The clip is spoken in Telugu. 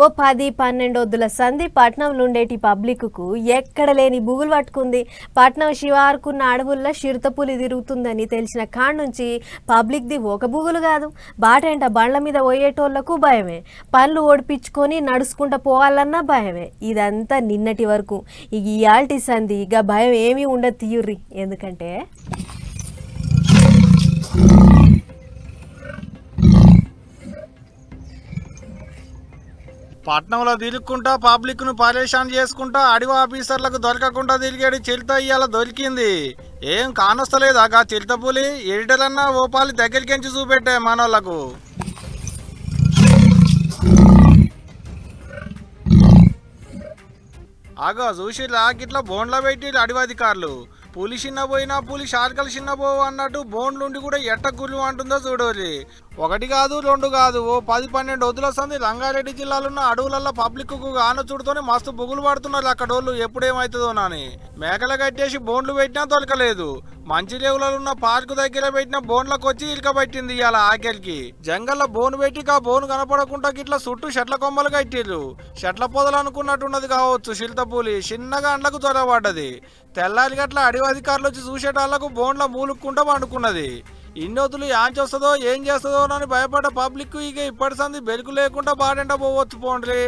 ఓ పది పన్నెండు వద్దుల సంధి పట్నంలో ఉండేటి పబ్లిక్కు ఎక్కడ లేని బుగులు పట్టుకుంది. పట్నం శివార్కున్న అడవుల్లో చిరుతపులి తిరుగుతుందని తెలిసిన కాడ నుంచి పబ్లిక్ది ఒక బుగులు కాదు. బాటంట బండ్ల మీద పోయేటోళ్ళకు భయమే. పనులు ఓడిపించుకొని నడుచుకుంటూ పోవాలన్నా భయమే. ఇదంతా నిన్నటి వరకు. ఇక ఇయాల్టి సంధి ఇక భయం ఏమీ ఉండదు తీయుర్రి. ఎందుకంటే పట్నంలో తిరుక్కుంటా పబ్లిక్ను పరేషాన్ చేసుకుంటా అడవి ఆఫీసర్లకు దొరకకుండా తిరిగాడు చిరుత ఇయ్యాల దొరికింది. ఏం కానొస్తలేదా గా చిరుత ఎడిటర్లన్నా ఓ పాలి ఓపాలి దగ్గరికించి చూపెట్టే మనోళ్ళకు. ఆగో చూసి గిట్లా బోన్లో పెట్టి అడవాధికారులు. పులి చిన్న పోయినా పులి షార్కలు చిన్న పోవు అన్నట్టు బోన్లుండి కూడా ఎట్ట గుర్రు అంటుందో చూడోరి ఒకటి కాదు రెండు కాదు ఓ పది పన్నెండు వదిలి వస్తుంది రంగారెడ్డి జిల్లాలో ఉన్న అడవులలో పబ్లిక్కు చూడుతోనే మస్తు బుగులు పడుతున్నారు అక్కడోళ్ళు ఎప్పుడేమవుతుందో నాని. మేకలు కట్టేసి బోన్లు పెట్టినా దొరకలేదు మంచి రేవులలో ఉన్న పార్కు దగ్గర పెట్టిన బోన్లకు వచ్చి ఇటుక పట్టింది ఇవాళ ఆఖరికి జంగల్లో బోను పెట్టి ఆ బోను కనపడకుండా గిట్ల చుట్టూ షట్ల కొమ్మలు కట్టిర్రు. షట్ల పొదలు అనుకున్నట్టున్నది కావచ్చు శిల్తపూలి. చిన్నగా అండ్లకు చొరబడ్డది. తెల్లారి గట్ల అడవి అధికారులు వచ్చి చూసేటాళ్ళకు బోన్ల మూలుక్కుంటా పండుకున్నది. ఇన్నోతులు యాంచి ఏం చేస్తుందో అని భయపడ్డ పబ్లిక్ ఇక ఇప్పటి సంది బెరుకు లేకుండా బాడెండ పోవచ్చు పోండ్రి.